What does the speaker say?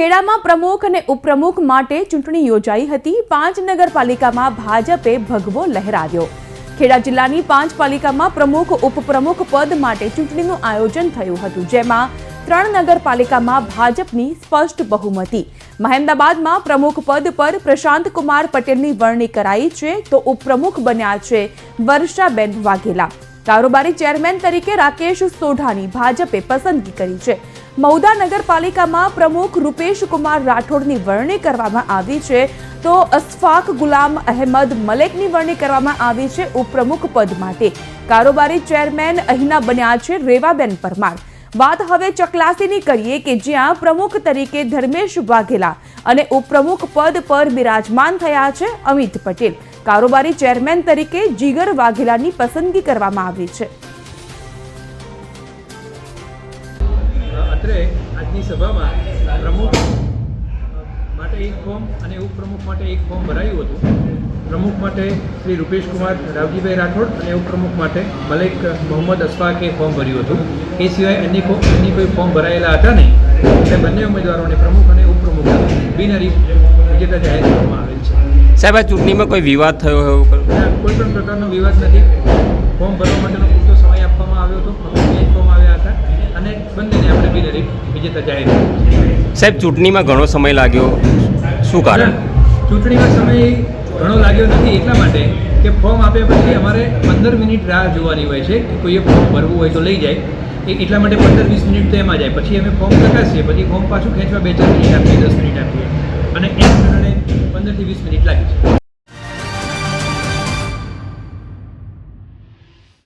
ખેડામાં પ્રમુખ અને ઉપપ્રમુખ માટે ચૂંટણી યોજાઈ હતી. પાંચ નગરપાલિકામાં ભાજપે ભગવો લહેરાવ્યો. ખેડા જિલ્લાની પાંચ પાલિકામાં પ્રમુખ, ઉપપ્રમુખ પદ માટે ચૂંટણીનું આયોજન થયું હતું, જેમાં ત્રણ નગરપાલિકામાં ભાજપની સ્પષ્ટ બહુમતી. મહેમદાબાદમાં પ્રમુખ પદ પર પ્રશાંત કુમાર પટેલની વરણી કરાઈ છે તો ઉપપ્રમુખ બન્યા છે વર્ષાબેન વાઘેલા. કારોબારી ચેરમેન તરીકે રાકેશ સોઢાની ભાજપે પસંદગી કરી છે. મૌદા નગરપાલિકામાં પ્રમુખ રૂપેશ કુમાર રાઠોડની વરણી કરવામાં આવી છે. તો અસફાક ગુલામ અહેમદ મલેકની વરણી કરવામાં આવી છે ઉપપ્રમુખ પદ માટે. કારોબારી ચેરમેન અહીંના બન્યા છે રેવાબેન પરમાર. વાત હવે ચકલાસીની કરીએ કે જ્યાં પ્રમુખ તરીકે ધર્મેશ વાઘેલા અને ઉપપ્રમુખ પદ પર બિરાજમાન થયા છે અમિત પટેલ. કારોબારી ચેરમેન તરીકે જીગર વાઘેલાની પસંદગી કરવામાં આવી છે. અત્રે આજની સભામાં પ્રમુખ માટે એક ફોર્મ અને ઉપપ્રમુખ માટે એક ફોર્મ ભરાયું હતું. પ્રમુખ માટે શ્રી રૂપેશ કુમાર રાવજીભાઈ રાઠોડ અને ઉપપ્રમુખ માટે મલેક મોહમ્મદ અશફાકે ફોર્મ ભર્યું હતું. એ સિવાય અન્ય અન્ય કોઈ ફોર્મ ભરાયેલા હતા નહીં. એટલે બંને ઉમેદવારોને પ્રમુખ અને ઉપપ્રમુખ બિનહરી વિજેતા જાહેર કરવામાં આવેલ છે. સાહેબ આ ચૂંટણીમાં કોઈ વિવાદ થયો હોય? કોઈ પણ પ્રકારનો વિવાદ નથી. ફોર્મ ભરવા માટેનો પૂરતો સમય આપવામાં આવ્યો હતો. વિજેતા જાહેર સાહેબ ચૂંટણીમાં ઘણો સમય લાગ્યો. શું કારણ? ચૂંટણીમાં સમય ઘણો લાગ્યો નથી એટલા માટે કે ફોર્મ આપ્યા પછી અમારે પંદર મિનિટ રાહ જોવાની હોય છે કે કોઈએ ફોર્મ ભરવું હોય તો લઈ જાય. એ એટલા માટે પંદર વીસ મિનિટ તો એમાં જાય. પછી અમે ફોર્મ ચકાસીએ પછી ફોર્મ પાછું ખેંચવા બે ચાર મિનિટ આપીએ દસ મિનિટ આપીએ. અને એમ કારણે પંદરથી વીસ મિનિટ લાગી છે.